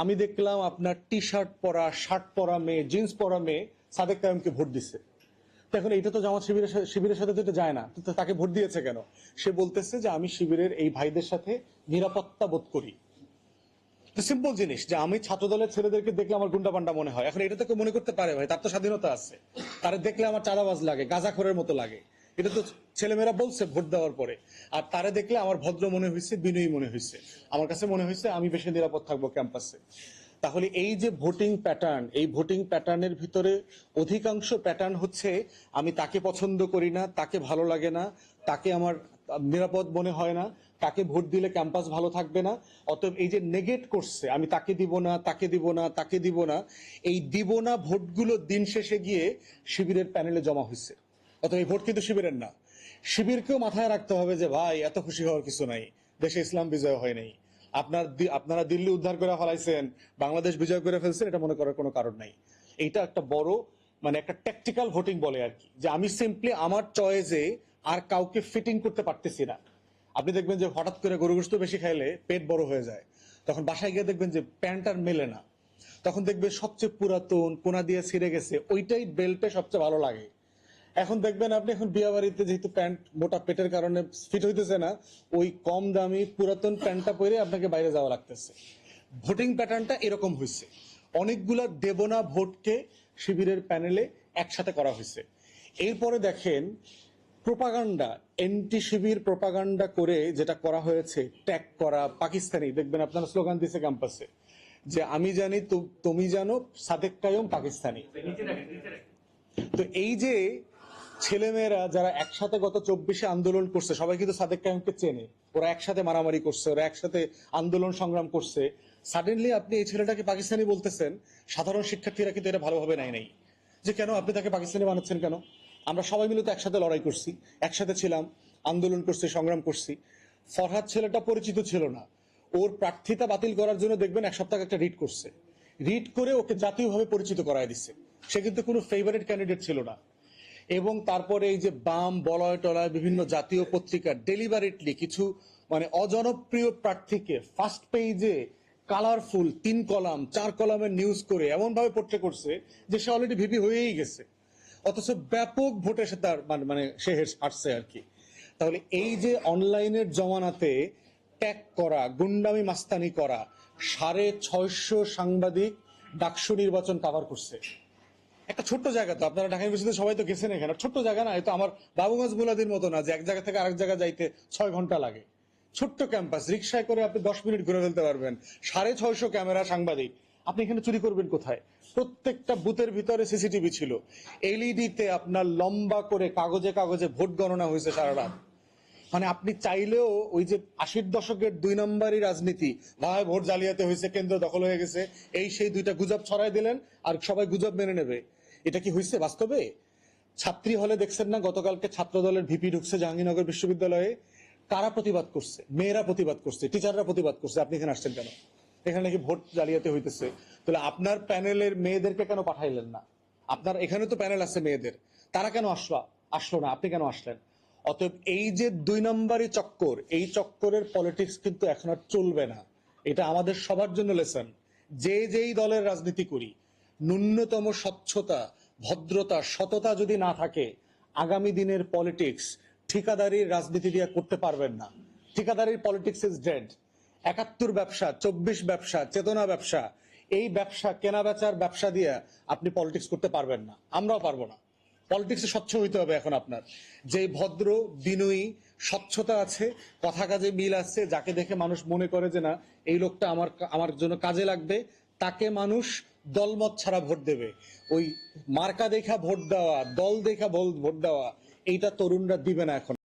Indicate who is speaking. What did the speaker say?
Speaker 1: আমি দেখলাম আপনার টি শার্ট পরা শার্ট পরা মেয়ে জিন্স পরা মেয়ে সাদেক কায়ুমকে ভোট দিছে এখন এটা তো জামাত শিবিরের শিবিরের সাথে তো যায় না। তাকে ভোট দিয়েছে কেন? সে বলতেছে যে, আমি শিবিরের এই ভাইদের সাথে নিরাপত্তা বোধ করি। সিম্পল জিনিস যে, আমি ছাত্র দলের ছেলেদেরকে দেখলে আমার গুন্ডা পান্ডা মনে হয়। এখন এটা তো মনে করতে পারে ভাই, তার তো স্বাধীনতা আছে। তারা দেখলে আমার চাঁদাবাজ লাগে গাঁজাখোরের মতো লাগে। এটা তো ছেলেমেয়েরা বলছে ভোট দেওয়ার পরে। আর তারে দেখলে আমার ভদ্র মনে হয়েছে বিনয়ী মনে হয়েছে আমার কাছে মনে হয়েছে আমি বেশি নিরাপদ থাকব ক্যাম্পাসে। তাহলে এই যে ভোটিং প্যাটার্ন, এই ভোটিং প্যাটার্নের ভিতরে অধিকাংশ প্যাটার্ন হচ্ছে, আমি তাকে পছন্দ করি না, তাকে ভালো লাগে না, তাকে আমার নিরাপদ মনে হয় না, তাকে ভোট দিলে ক্যাম্পাস ভালো থাকবে না, অতএব এই যে নেগেট করছে, আমি তাকে দিব না, তাকে দিব না, তাকে দিব না, এই দিব না ভোটগুলো দিন শেষে গিয়ে শিবিরের প্যানেলে জমা হয়েছে অতএব এই ভোট কিন্তু শিবিরের না। শিবিরকেও মাথায় রাখতে হবে যে, ভাই, এত খুশি হওয়ার কিছু নাই। দেশে ইসলাম বিজয় হয় নাই। আপনার আপনারা দিল্লি উদ্ধার করে ফেলাইছেন, বাংলাদেশ বিজয় করে ফেলছেন, এটা মনে করার কোনো কারণ নাই। এইটা একটা বড় মানে একটা ট্যাকটিক্যাল ভোটিং বলে আর কি। যে, আমি সিম্পলি আমার চয়েসে আর কাউকে ফিটিং করতে পারতেছি না। আপনি দেখবেন যে, হঠাৎ করে গরু গোস্ত বেশি খাইলে পেট বড় হয়ে যায়। তখন বাসায় গিয়ে দেখবেন যে, প্যান্ট আর মেলে না। তখন দেখবে সবচেয়ে পুরাতন কোনা দিয়ে ছিঁড়ে গেছে, ওইটাই বেল্টে সবচেয়ে ভালো লাগে। এখন দেখবেন আপনি এখন বিয়া বাড়িতে যেহেতু প্যান্ট মোটা পেটের কারণে ফিট হইতেছে না, ওই কম দামি পুরাতন প্যান্টটা পরে আপনাকে বাইরে যাওয়া লাগতেছে। ভোটিং প্যাটার্নটা এরকম হয়েছে অনেকগুলা দেবনা ভোটকে শিবিরের প্যানেলে একসাথে করা হয়েছে এরপরে দেখেন প্রোপাগান্ডা এন্টি শিবির প্রোপাগান্ডা করে যেটা করা হয়েছে ট্যাগ করা, পাকিস্তানি, দেখবেন আপনারা স্লোগান দিছে ক্যাম্পাসে যে আমি জানি তুমি জানো, সাদেক কায়ম পাকিস্তানি। তো এই যে ছেলেমেয়েরা যারা একসাথে গত চব্বিশে আন্দোলন করছে, সবাই কিন্তু সাদেক কায়ুমকে চেনে। ওরা একসাথে মারামারি করছে, ওরা একসাথে আন্দোলন সংগ্রাম করছে। সাডেনলি আপনি এই ছেলেটাকে পাকিস্তানি বলতেছেন, সাধারণ শিক্ষার্থীরা কিন্তু এটা ভালোভাবে নেয় নাই। যে কেন আপনি তাকে পাকিস্তানি বানাচ্ছেন কেন? আমরা সবাই মিলে তো একসাথে লড়াই করছি, একসাথে ছিলাম, আন্দোলন করছি, সংগ্রাম করছি। ফরহাদ ছেলেটা পরিচিত ছিল না। ওর প্রার্থিতা বাতিল করার জন্য দেখবেন এক সপ্তাহ একটা রিট করছে। রিট করে ওকে জাতীয়ভাবে পরিচিত করায় দিচ্ছে। সে কিন্তু কোনো ফেভারিট ক্যান্ডিডেট ছিল না। এবং তারপরে এই যে বাম, বলয় টলয় বিভিন্ন জাতীয় পত্রিকা ডেলিভারেটলি কিছু মানে অজনপ্রিয় প্রার্থীকে ফার্স্ট পেজে কালারফুল তিন কলাম, চার কলামের নিউজ করে এমন ভাবে পোট্রে করছে যে সে অলরেডি ভিপি হয়েই গেছে। অথচ ব্যাপক ভোটে সে তার মানে মানে সে হের- হারছে আর কি। তাহলে এই যে অনলাইনের জমানাতে ট্যাগ করা, গুন্ডামি মাস্তানি করা, সাড়ে ছয়শো সাংবাদিক ডাকসু নির্বাচন কাভার করছে। একটা ছোট্ট জায়গা তো, আপনারা ঢাকা ইউনিভার্সিটিতে সবাই তো গেছেন এখানে। ছোট্ট জায়গা না হয়তো আমার বাবুগঞ্জ মুলাদির মতো না, যে এক জায়গা থেকে আরেক জায়গা যাইতে ছয় ঘণ্টা লাগে। ছোট্ট ক্যাম্পাস, রিক্সায় করে আপনি দশ মিনিট ঘুরে ফেলতে পারবেন। সাড়ে ছয়শো ক্যামেরা সাংবাদিক। আপনি এখানে চুরি করবেন কোথায়? প্রত্যেকটা বুথের ভিতরে সিসিটিভি ছিল। এলইডিতে আপনার লম্বা করে কাগজে কাগজে ভোট গণনা হয়েছে সারা রাত। মানে আপনি চাইলেও ওই যে আশির দশকের দুই নম্বরই রাজনীতি, ভাই ভোট জালিয়াতে হয়েছে, কেন্দ্র দখল হয়ে গেছে, এই সেই দুইটা গুজব ছড়াই দিলেন আর সবাই গুজব মেনে নেবে। এটা কি হয়েছে বাস্তবে? ছাত্রী হলে দেখছেন না, গতকালকে ছাত্র দলের ভিপি ঢুকছে জাহাঙ্গীরনগর বিশ্ববিদ্যালয়ে। কারা প্রতিবাদ করছে? মেয়েরা প্রতিবাদ করছে, টিচাররা প্রতিবাদ করছে, আপনি এখানে আসছেন কেন? এখানে নাকি ভোট জালিয়াতে হইতেছে। তাহলে আপনার প্যানেলের মেয়েদেরকে কেন পাঠাইলেন না? আপনার এখানে তো প্যানেল আছে মেয়েদের। তারা কেন আসলো? আসলো না, আপনি কেন আসলেন? অতএব এই যে দুই নম্বরই চক্কর, এই চক্করের পলিটিক্স কিন্তু এখন আর চলবে না। এটা আমাদের সবার জন্য লেসন। যে যেই দলের রাজনীতি করি ন্যূনতম স্বচ্ছতা, ভদ্রতা, সততা যদি না থাকে, আগামী দিনের পলিটিক্স ঠিকাদারির রাজনীতি দিয়ে করতে পারবেন না। ঠিকাদারির পলিটিক্স ইজ ডেড একাত্তর ব্যবসা, চব্বিশ ব্যবসা, চেতনা ব্যবসা, এই ব্যবসা, কেনা বেচার ব্যবসা দিয়ে আপনি পলিটিক্স করতে পারবেন না। আমরাও পারব না। পলিটিক্সে স্বচ্ছ হইতে হবে এখন আপনার। যে ভদ্র, বিনয়ী, স্বচ্ছতা আছে, কথা কাজে মিল আছে, যাকে দেখে মানুষ মনে করে যে না, এই লোকটা আমার আমার জন্য কাজে লাগবে তাকে মানুষ দলমত ছাড়া ভোট দেবে। ওই মার্কা দেখা ভোট দেওয়া, দল দেখা ভোট দেওয়া, এইটা তরুণরা দিবে না এখন।